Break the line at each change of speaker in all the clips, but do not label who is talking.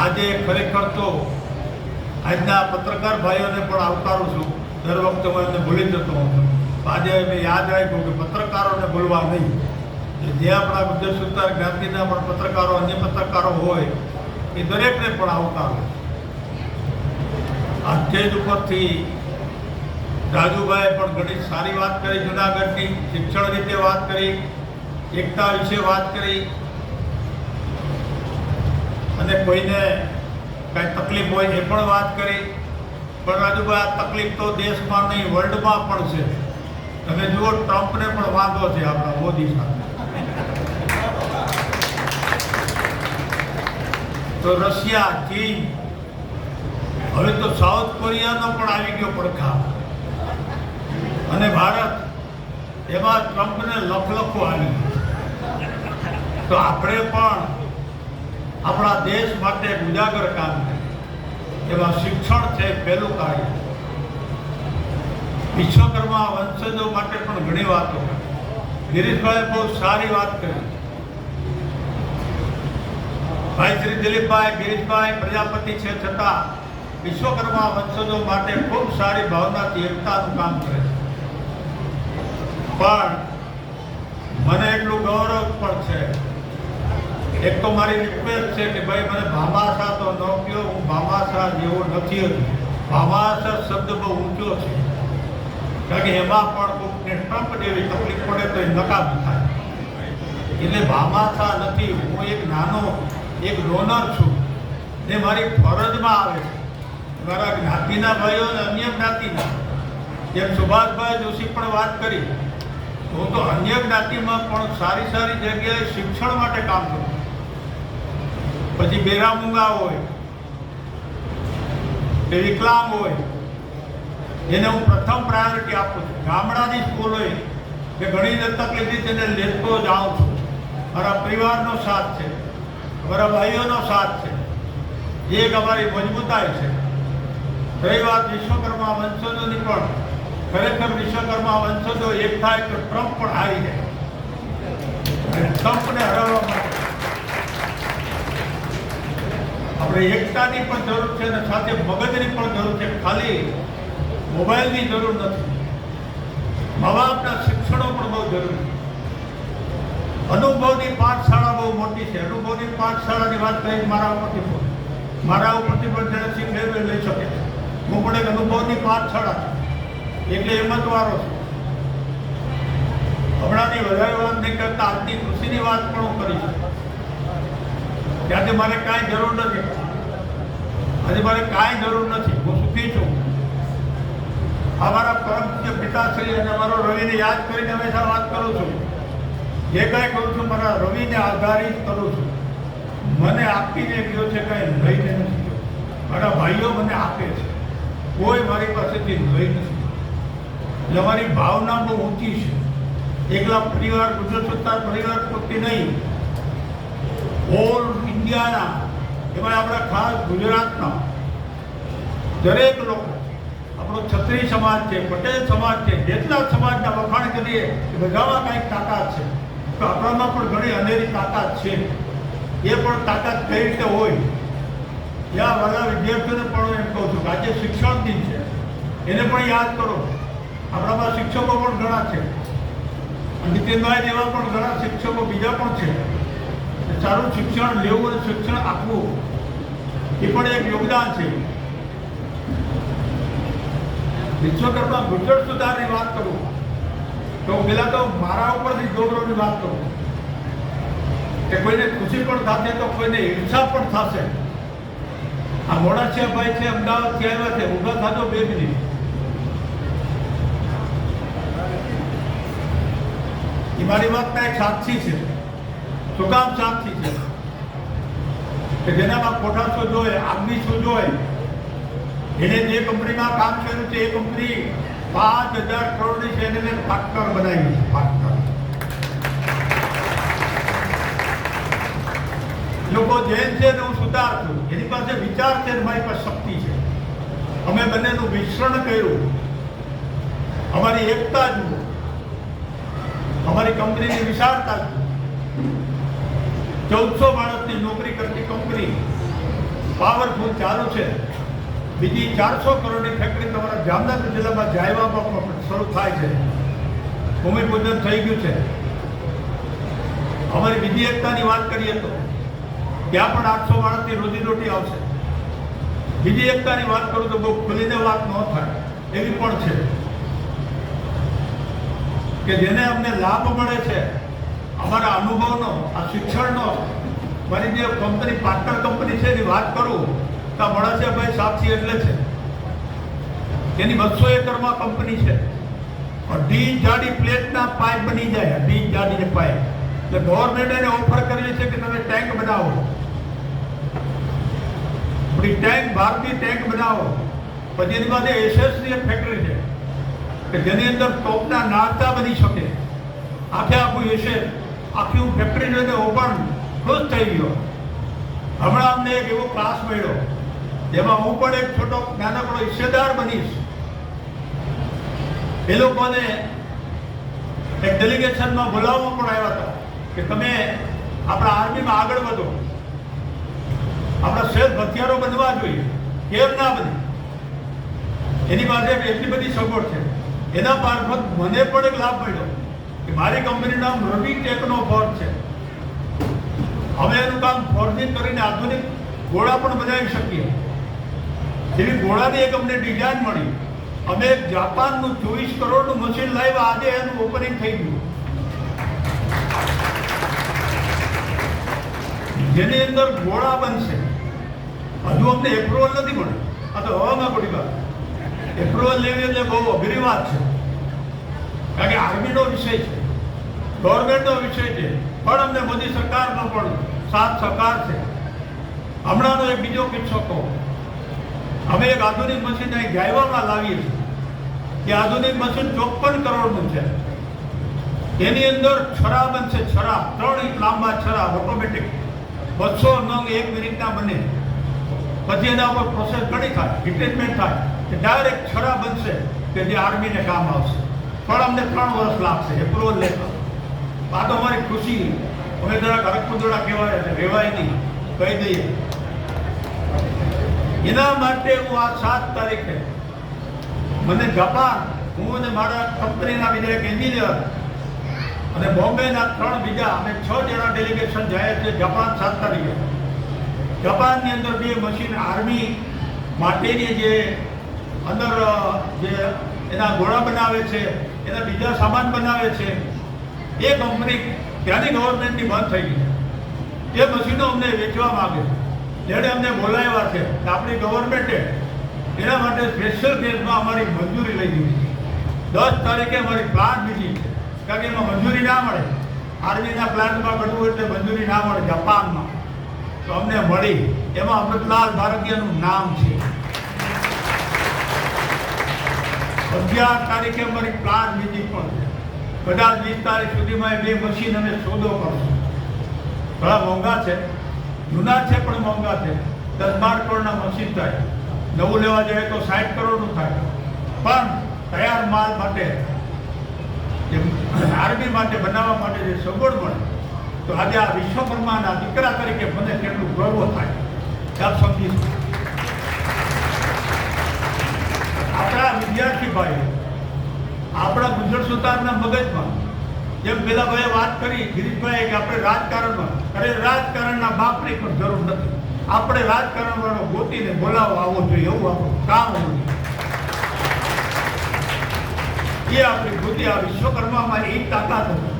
આજે ખરેખર તો આજના પત્રકાર ભાઈઓને પણ આવકારું છું. દર વખતે હું એમને ભૂલી જતો છું. આજે મેં યાદ રાખ્યું કે પત્રકારોને ભૂલવા નહીં. જે આપણા ગુજરાત સુધાર જ્ઞાતિના પણ પત્રકારો, અન્ય પત્રકારો હોય, એ દરેકને પણ આવકારો આ સ્ટેજ ઉપરથી રાજુભાઈએ પણ ઘણી સારી વાત કરી, જુનાગઢની શિક્ષણ રીતે વાત કરી, એકતા વિશે વાત કરી કોઈને કાંઈ તકલીફ હોય એ પણ વાત કરી. પણ રાજુભાઈ આ તકલીફ તો દેશમાં નહીં વર્લ્ડમાં પણ છે. તમે જુઓ, ટ્રમ્પને પણ વાંધો છે આપણા મોદી સાથે. તો રશિયા, ચીન, હવે તો સાઉથ કોરિયાનો પણ આવી ગયો પડખા. અને ભારત, એમાં ટ્રમ્પને લખલખો આવી તો આપણે પણ આપણા દેશ માટે ઉજાગર કામ કરે એમાં શિક્ષણ છે પહેલું કાર્ય. વિશ્વકર્મા વંશજો માટે પણ ઘણી વાતો ગિરીશભાઈ બહુ સારી વાત કરી. ભાઈ શ્રી દિલીપભાઈ, ગિરીશભાઈ પ્રજાપતિ છે છતાં વિશ્વકર્મા વંશજો માટે ખૂબ સારી ભાવનાથી એકતાનું કામ કરે છે. પણ મને એટલું ગૌરવ પણ છે એક તો મારી રિક્વેસ્ટ છે કે ભાઈ મને ભામાશા તો ન કહો હું ભામાશા જેવો નથી હતો ભામાશા શબ્દ બહુ ઊંચો છે. કારણ કે એમાં પણ કોઈને ટ્રમ્પ જેવી તકલીફ પડે તો એ નકામી થાય. એટલે ભામાશા નથી, હું એક નાનો, એક ડોનર છું. જે મારી ફરજમાં આવે છે. મારા જ્ઞાતિના ભાઈઓ અને અન્ય જ્ઞાતિના. જેમ સુભાષભાઈ જોશી પણ વાત કરી, હું તો અન્ય જ્ઞાતિમાં પણ સારી સારી જગ્યાએ શિક્ષણ માટે કામ કરું પછી બેરામુંગા હોય કે વિકલાંગ હોય એને હું પ્રથમ પ્રાયોરિટી આપું છું. ગામડાની સ્કૂલ હોય કે ઘણી તકલીફથી તેને લેતો જાઉં છું. મારા પરિવારનો સાથ છે, મારા ભાઈઓનો સાથ છે એ એક અમારી મજબૂતાઈ છે. રહી વાત વિશ્વકર્મા વંશજોની પણ, ખરેખર વિશ્વકર્મા વંશજો એક થાય તો ટ્રમ્પ પણ હારી જાય. ટ્રમ્પને હરાવવા માટે આપણે એકતાની પણ જરૂર છે અને સાથે મગજની પણ જરૂર છે. ખાલી મોબાઈલની જરૂર નથી. મા બાપના શિક્ષણો પણ બહુ જરૂરી છે. અનુભવની પાઠશાળા બહુ મોટી છે. અનુભવની પાઠશાળાની વાત કરી મારા ઉપરથી મારા ઉપરથી પણ જેને શીખે લઈ શકે હું પણ એક અનુભવની પાઠશાળા છું. એટલે હિંમતવાળો છું. હમણાંની વધારે વાત નહીં કરતા. આજની કૃષિની વાત પણ હું કરી છું આજે મારે કાંઈ જરૂર નથી. આજે મારે કાંઈ જરૂર નથી. હું સુખી છું. અમારા પરમ પિતાશ્રી અને અમારો રવિને યાદ કરીને હંમેશા વાત કરું છું. જે કાંઈ કરું છું, મારા રવિને આધારિત કરું છું. મને આપીને ગયો છે કાંઈ લઈને નથી ગયો મારા ભાઈઓ મને આપે છે. કોઈ મારી પાસેથી લઈ નથી એટલે અમારી ભાવના બહુ ઊંચી છે. એકલા પરિવાર, ગુજરાત સત્તા પરિવાર પૂરતી નહીં. ઓલ ઇન્ડિયાના, એમાં આપણા ખાસ ગુજરાતના દરેક લોકો, આપણો છત્રી સમાજ છે, પટેલ સમાજ છે, જેટલા સમાજના વખાણ કરીએ, એ બધામાં કાંઈક તાકાત છે. તો આપણામાં પણ ઘણી અનેરી તાકાત છે. એ પણ તાકાત કઈ રીતે હોય? યા વાળા વિદ્યાર્થીઓને પણ એમ કહું છું કે આજે શિક્ષણ દિન છે. એને પણ યાદ કરો. આપણામાં શિક્ષકો પણ ઘણા છે. નીતિનભાઈ જેવા પણ ઘણા શિક્ષકો બીજા પણ છે. સારું શિક્ષણ, લેવું અને શિક્ષણ આપવું. એ પણ એક યોગદાન છે. વિશ્વકર્મા ગુજરાત સુધારની વાત કરું, તો પેલા તો મારા ઉપરથી ગૌરવની વાત કરું. કે કોઈને ખુશી પણ થશે તો કોઈને ઈર્ષા પણ થશે. આ મોડાસિયાભાઈ છે અમદાવાદથી આવ્યા છે, ઊભા થતો બે મિનિટ. એ મારી વાતના એક સાક્ષી છે. શું કામ સાક્ષી છે. કે જેનામાં કોઠાસો જોઈએ આગની શું જોઈએ એને જે કંપનીમાં કામ કર્યું છે, એ કંપની પાંચ હજાર કરોડની છે એને પાર્ટનર બનાવી છે પાર્ટનર લોકો જૈન છે ને હું સુધાર છું, એની પાસે વિચાર છે ને મારી પાસે શક્તિ છે. અમે બંનેનું મિશ્રણ કર્યું. અમારી એકતા જુઓ. અમારી કંપનીની વિશાળતા જુઓ. ચૌદસો માણસની નોકરી કરતી કંપની પાવરફુલ ચાલુ છે. બીજી ચારસો કરોડની ફેક્ટરી તમારા જામનગર જિલ્લામાં જાયવામાં પણ શરૂ થાય છે. ભૂમિપૂજન થઈ ગયું છે. અમારી બીજી એકતાની વાત કરીએ તો ત્યાં પણ આઠસો માણસની રોજીરોટી આવશે. બીજી એકતાની વાત કરું તો બહુ ખુલીને વાત ન થાય, એવી પણ છે કે જેને અમને લાભ મળે છે અમારા અનુભવનો, આ શિક્ષણનો, મારી જે કંપની પાર્ટનર કંપની છે એની વાત કરું, તો મળાસિયાભાઈ સાક્ષી એટલે છે. એની બસો એકરમાં કંપની છે. અઢી જાડી પ્લેટના પાઇપ બની જાય અઢી જાડી પાઇપ. એટલે ગવર્મેન્ટ એને ઓફર કરેલી છે કે તમે ટેન્ક બનાવો. ટેન્ક ભારતીય ટેન્ક બનાવો. પછી એની પાસે એસએસની ફેક્ટરી છે. કે જેની અંદર ટોપના નાસ્તા બની શકે. આખે આખું એસએસ આખી હું ફેક્ટરી જોઈને પણ ખુશ થઈ ગયો. હમણાં અમને એક એવો ક્લાસ મળ્યો, જેમાં હું પણ એક છોટો નાનકડો હિસ્સેદાર બનીશ. એ લોકોને એક ડેલિગેશનમાં બોલાવવા પણ આવ્યા હતા કે તમે આપણા આર્મીમાં આગળ વધો. આપણા સેલ્ફ હથિયારો બનવા જોઈએ, કેમ ના બને? એની પાસે એટલી બધી સગવડ છે. એના મારફત મને પણ એક લાભ મળ્યો. કે મારી કંપનીનું નામ રવિ ટેકનો ફોર્જ છે. અમે એનું કામ ફોર્જિંગ કરીને આધુનિક ઘોડા પણ બનાવી શકીએ. એવી ઘોડાની એક અમને ડિઝાઇન મળી. અમે જાપાનનું ચોવીસ કરોડનું મશીન લાવ્યા, આજે એનું ઓપનિંગ થઈ ગયું. જેની અંદર ઘોડા બનશે. હજુ અમને એપ્રુવલ નથી મળ્યું. આ તો હવામાં પડી વાત. એપ્રુવલ લેવી એટલે બહુ અઘરી વાત છે. કારણ કે આર્મીનો વિષય છે. ગવર્મેન્ટનો વિષય છે. પણ અમને મોદી સરકારનો પણ સાથ સહકાર છે. હમણાંનો એક બીજો કિસ્સો કહો અમે એક આધુનિક મશીન અહીં ગાયવામાં લાવીએ છીએ. એ આધુનિક મશીન ચોપન કરોડનું છે. એની અંદર છરા બનશે છરા. ત્રણ ઇંચ લાંબા છરા ઓટોમેટિક બસો નંગ એક મિનિટના બને. પછી એના ઉપર પ્રોસેસ ઘણી થાય. ડિટેચમેન્ટ થાય. કે ડાયરેક્ટ છરા બનશે કે જે આર્મીને કામ આવશે. પણ અમને ત્રણ વર્ષ લાગશે એપ્રુવલ લેટર આ તો અમારી ખુશી. અમે જરાક હરકપુદડા કહેવાય એટલે રહેવાય નહીં. કહી દઈએ. એના માટે હું આ સાત તારીખે મને જાપાન, હું અને મારા કંપનીના બીજા એક એન્જિનિયર અને બોમ્બેના ત્રણ બીજા, અમે છ જણા ડેલિગેશન જાય છે જાપાન સાત તારીખે. જાપાનની અંદર બે મશીન આર્મી માટેની જે અંદર જે એના ઘોડા બનાવે છે એના બીજા સામાન બનાવે છે. એ કંપની ત્યાંની ગવર્મેન્ટની બંધ થઈ ગઈ. એ મશીનો અમને વેચવા માગે છે. જેણે અમને બોલાવ્યા છે આપણી ગવર્મેન્ટે એના માટે સ્પેશિયલ કેસમાં અમારી મંજૂરી લઈ દીધી દસ તારીખે અમારી પ્લાન બીજી છે. કારણ કે એમાં મંજૂરી ના મળે. આર્મીના પ્લાન્ટમાં કરવું એટલે મંજૂરી ના મળે જાપાનમાં. તો અમને મળી. એમાં અમૃતલાલ ભારતીયનું નામ છે. અગિયાર તારીખે અમારી પ્લાન બીજી પણ છે. કદાચ વીસ તારીખ સુધીમાં એ બે મશીન અમે સોદો કરશું ઘણા મોંઘા છે. જૂના છે પણ મોંઘા છે. દસ બાર કરોડના મશીન થાય. નવું લેવા જઈએ તો સાઠ કરોડનું થાય. પણ તૈયાર માલ માટે, જે આર્મી માટે બનાવવા માટે જે સગવડ મળે, તો આજે આ વિશ્વકર્માના દીકરા તરીકે મને કેટલું ગર્વ થાય. આપ સમજી શકો. આપણા વિદ્યાર્થી આપણા ગુજરાત સુતારના મગજમાં જેમ પેલા ભાઈએ વાત કરી ગિરીશભાઈ કે આપણે રાજકારણમાં, અરે રાજકારણના બાપની પણ જરૂર નથી. આપણે રાજકારણ વાળો ગોતીને બોલાવો આવવો જોઈએ, એવું આપણું કામ હોવું જોઈએ. એ આપણી બુદ્ધિ આ વિશ્વકર્મામાં એક તાકાત હતી.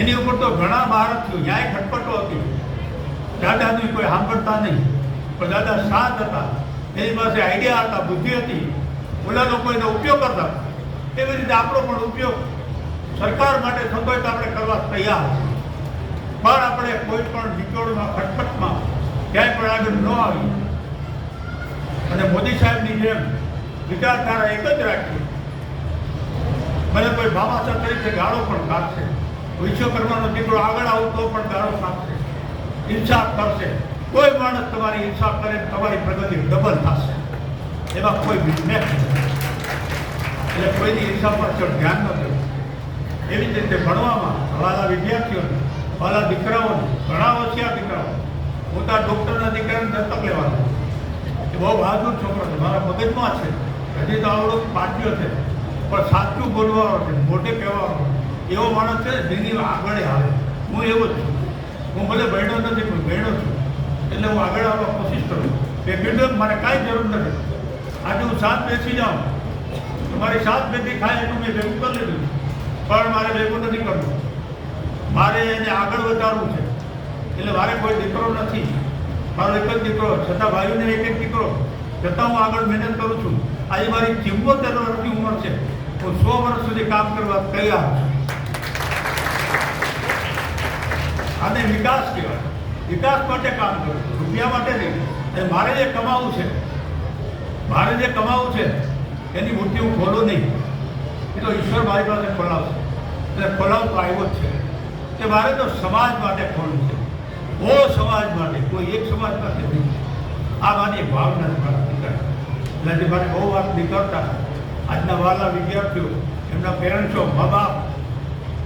એની ઉપર તો ઘણા ભારત થયું ન્યાય ખટપટો હતી. દાદાની કોઈ સાંભળતા નહીં. પણ દાદા સાત હતા. એની પાસે આઈડિયા હતા, બુદ્ધિ હતી. ઓલા લોકો એનો ઉપયોગ કરતા એવી રીતે આપણો પણ ઉપયોગ સરકાર માટે થતો તો આપણે કરવા તૈયાર પણ આપણે કોઈ પણ નિચોડમાં ખટપટમાં ક્યાંય પણ આગળ ન આવી. અને મોદી સાહેબની જેમ વિચારધારા એક જ રાખી. મને કોઈ ભામાસર તરીકે ગાળો પણ કાઢશે વિશ્વકર્માનો દીકરો આગળ આવતો પણ ગાળો કાઢશે ઇન્સાફ કરશે. કોઈ માણસ તમારી ઇન્સાફ કરે તમારી પ્રગતિ ડબલ થશે. એમાં કોઈ બિઝનેસ નથી. એટલે કોઈની ઇન્સાફ પાછળ ધ્યાન ન દેવું. એવી જ રીતે ભણવામાં વાલા વિદ્યાર્થીઓને વાલા દીકરાઓને, ઘણા હોશિયાર દીકરાઓ હું તો તો આ ડૉક્ટરના દીકરાને દત્તક લેવાનું. એ બહુ બહાદુર છોકરો છે. મારા મગજમાં છે. હજી તો આવડો પાટ્યો છે. પણ સાચું બોલવાનો છે, મોટે કહેવાનો એવો માણસ છે જિંદગીમાં આગળ આવે. હું એવો જ છું. હું ભલે બહેનો નથી, પણ બહેનો છું. એટલે હું આગળ આવવા કોશિશ કરું. એ કીધું મારે કાંઈ જરૂર નથી. આજે હું સાત બેસી જાઉં. મારી સાત બેટી ખાય એટલું મેં ભેગું કરી લીધું. પણ મારે ભેગું નથી કરવું. મારે એને આગળ વધારવું છે. એટલે મારે કોઈ દીકરો નથી. મારો એક જ દીકરો છતાં ભાઈઓને એક એક દીકરો. છતાં હું આગળ મહેનત કરું છું. આજે મારી ચિંબોતેર વર્ષની ઉંમર છે. હું સો વર્ષ સુધી કામ કરવા તૈયાર આને વિકાસ કહેવાય. વિકાસ માટે કામ કરું રૂપિયા માટે નહીં. અને મારે જે કમાવું છે, મારે જે કમાવું છે એની મૂર્તિ હું ખોલું નહીં. એ તો ઈશ્વર મારી પાસે ખોલાવશે. એટલે ખોલાવતો આવ્યો જ છે. કે મારે તો સમાજ માટે ખોલવું છે. બહુ સમાજ માટે. કોઈ એક સમાજ માટે નહીં. આ મારી ભાવના છે, મારા પિતા એટલે જે મારે બહુ વાત નીકળતા. આજના વાલા વિદ્યાર્થીઓ, એમના પેરેન્ટ્સો મા બાપ,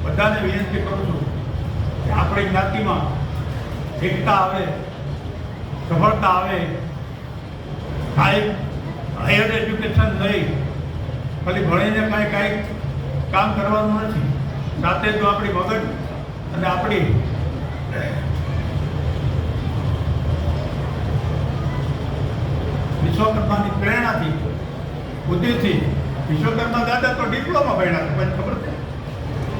બધાને વિનંતી કરું છું કે આપણી જ્ઞાતિમાં એકતા આવે, સફળતા આવે. કાંઈ હાયર એજ્યુકેશન નહીં ખાલી ભણીને કાંઈ કાંઈ કામ કરવાનું નથી. સાથે જો આપણી મગજ અને આપણી વિશ્વકર્માની પ્રેરણાથી, બુદ્ધિથી. વિશ્વકર્મા દાદા તો ડિપ્લોમા ભણ્યા પછી ખબર છે?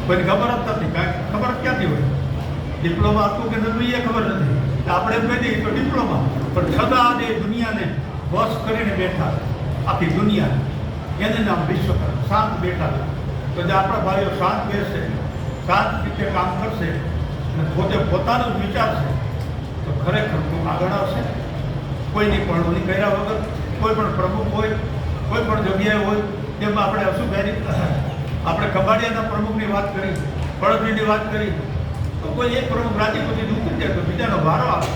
પછી ખબર જ નથી, કાંઈ ખબર ક્યાંથી હોય? ડિપ્લોમા હતું કે નતું એ ખબર નથી. આપણે કહી દઈએ તો ડિપ્લોમા પણ છતાં આજે દુનિયાને વશ કરીને બેઠા. આખી દુનિયા એને નામ વિશ્વકર્મા. શાંત બેઠા છે. તો જે આપણા ભાઈઓ શાંત બેસશે શાંત રીતે કામ કરશે અને પોતે પોતાનું વિચારશે તો ખરેખર તું આગળ આવશે. કોઈની પણ કર્યા વગર, કોઈ પણ પ્રમુખ હોય, કોઈ પણ જગ્યાએ હોય જેમાં આપણે શું અશુભાઈની આપણે ખંભાળિયાના પ્રમુખની વાત કરી પડોશીની વાત કરી, તો કોઈ એક પ્રમુખ રાજીપતિ ઉતરી જાય તો બીજાનો વારો આવે.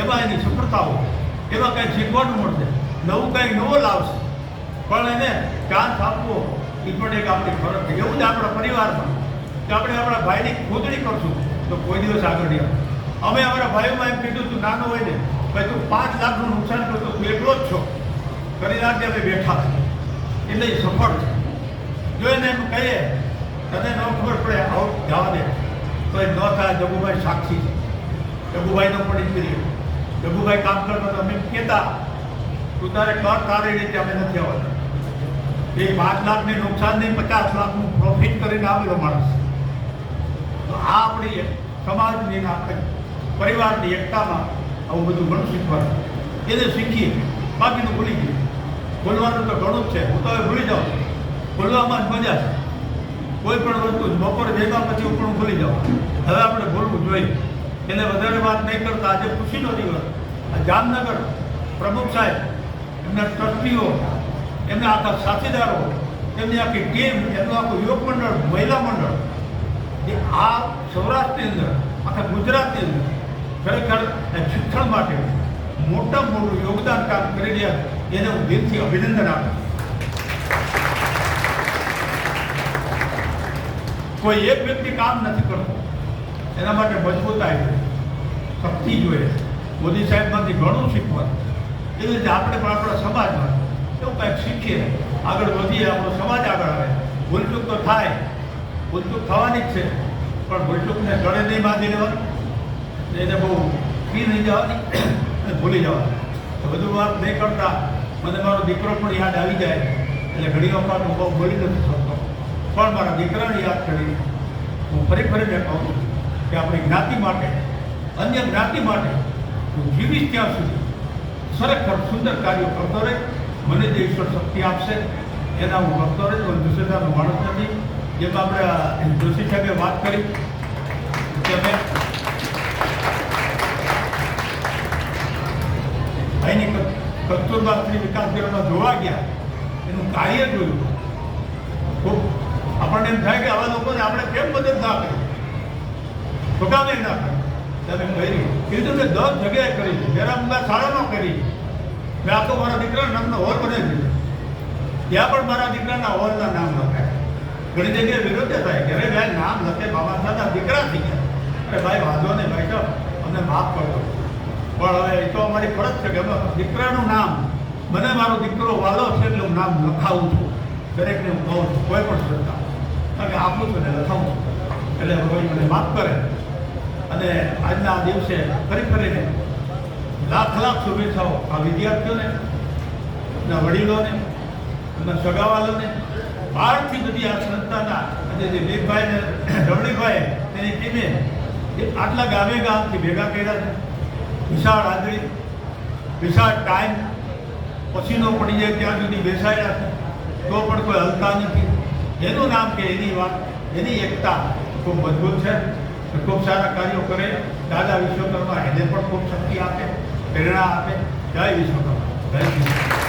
એમાં એની સફળતાઓ એમાં કંઈ શીખવાનું મળશે નવું કંઈ નવો લાવશે. પણ એને ચાન્સ આપવો એ પણ એક આપણી ફરજ છે. એવું જ આપણા પરિવારમાં. કે આપણે આપણા ભાઈની ખોદણી કરશું, તો કોઈ દિવસ આગળ નહીં અમે અમારા ભાઈઓમાં એમ કીધું તું, નાનો હોય ને, ભાઈ તું પાંચ લાખનું નુકસાન કરતો તું એકલો જ છો. કરી રાખજે અમે બેઠા. એટલે એ સફળ છે. જો એને એમ કહીએ, તને ન ખબર પડે, આવો, જવા દે. તો એ ન થાય, જગુભાઈ સાક્ષી છે. જગુભાઈનો પણ ઇન્દ્રિય જગુભાઈ કામ કરતા અમે કહેતા, તું તારે કર તારી રીતે અમે નથી આવતા એ પાંચ લાખની નુકસાન નહીં પચાસ લાખનું પ્રોફિટ કરીને આવેલો માણસ. તો આ આપણી સમાજની આપણે પરિવારની એકતામાં આવું બધું ઘણું શીખવાનું. એને શીખીએ, બાકીનું ભૂલી ગયું. બોલવાનું તો ઘણું જ છે. હું તો હવે ભૂલી જાઉં. બોલવામાં જ મજા છે. કોઈ પણ વસ્તુ બપોરે જમ્યા પછી હું પણ ભૂલી જાઉં. હવે આપણે ભૂલવું જોઈએ. એને વધારે વાત નહીં કરતા. આજે ખુશીનો દિવસ. આ જામનગર પ્રમુખ સાહેબ, એમના ટ્રસ્ટીઓ એમના આખા સાથીદારો, એમની આખી ટીમ, એમનું આખું યુવક મંડળ, મહિલા મંડળ, એ આ સૌરાષ્ટ્રની અંદર, આખા ગુજરાતની અંદર ખરેખર શિક્ષણ માટે મોટા મોટું યોગદાન કામ કરી રહ્યા એને હું દિલથી અભિનંદન આપું કોઈ એક વ્યક્તિ કામ નથી કરતો. એના માટે મજબૂત આવી શક્તિ જોઈએ મોદી સાહેબમાંથી ઘણું શીખવાનું એવી રીતે આપણે પણ આપણા સમાજમાં એવું કંઈક શીખીએ? આગળ વધીએ, આપણો સમાજ આગળ આવે. ભૂલચૂક તો થાય. ભૂલચૂક થવાની જ છે. પણ ભૂલચૂકને ગળે નહીં બાંધી લેવાની. એને બહુ ફી નહીં જવાની અને ભૂલી જવાની. બધું વાત નહીં કરતા. મને મારો દીકરો પણ યાદ આવી જાય. એટલે ઘણી વખત હું બહુ બોલી નથી શકતો. પણ મારા દીકરાને યાદ કરીને હું ફરી ફરીને કહું છું કે આપણી જ્ઞાતિ માટે, અન્ય જ્ઞાતિ માટે હું જીવીશ ત્યાં સુધી. ખરેખર સુંદર કાર્યો કરતો રહે. મને જે ઈશ્વર શક્તિ આપશે, એના હું ભક્તો રહે હું દુસરાનો માણસ નથી. જેમ આપણે જોશી સાહેબે વાત કરી. કે અમે અહીંની કસ્તુરબા સ્ત્રી વિકાસ કેન્દ્રમાં જોવા ગયા, એનું કાર્ય જોયું. ખૂબ આપણને એમ થાય કે આવા લોકોને આપણે કેમ મદદ ના કરી ખોટામે ના કરી તમે કરી કીધું મેં દસ જગ્યાએ કરી છે જરા મેં શાળામાં કરી છે. મેં આખો મારા દીકરાના નામનો હોલ બનાવી દીધો. ત્યાં પણ મારા દીકરાના હોલના નામ લખાય. ઘણી જગ્યાએ વિરોધ થાય કે ભાઈ ભાઈ, નામ લખે, બાબા સાહેબના દીકરા થઈ ગયા. અરે ભાઈ, વાંધો નહીં, ભાઈ તો અમને માફ કરજો. પણ હવે એ તો અમારી ફરજ છે કે દીકરાનું નામ, મને મારો દીકરો વાલો છે એટલે હું નામ લખાવું છું. દરેકને હું કહું છું, કોઈ પણ શ્રદ્ધા. કારણ કે આપું છું ને લખાવું એટલે ભગવાન મને માફ કરે. અને આજના દિવસે ફરી ફરીને લાખ લાખ શુભેચ્છાઓ આ વિદ્યાર્થીઓને, એમના વડીલોને, એમના સગાવાલોને. બહારથી બધી આ સંસ્થાના અને જે મેઘભાઈ ને રમણીભાઈ તેની ટીમે એ આટલા ગામે ગામથી ભેગા કર્યા છે. વિશાળ હાજરી, વિશાળ ટાઈમ પછીનો પડી જાય ત્યાં સુધી બેસાડ્યા છે. તો પણ કોઈ હલતા નથી. એનું નામ કે એની વાત, એની એકતા ખૂબ મજબૂત છે. ખૂબ સારા કાર્યો કરે. દાદા વિશ્વકર્મા એને પણ ખૂબ શક્તિ આપે. પ્રેરણા આપે જય વિશ્વકર્મા જય કૃષ્ણ.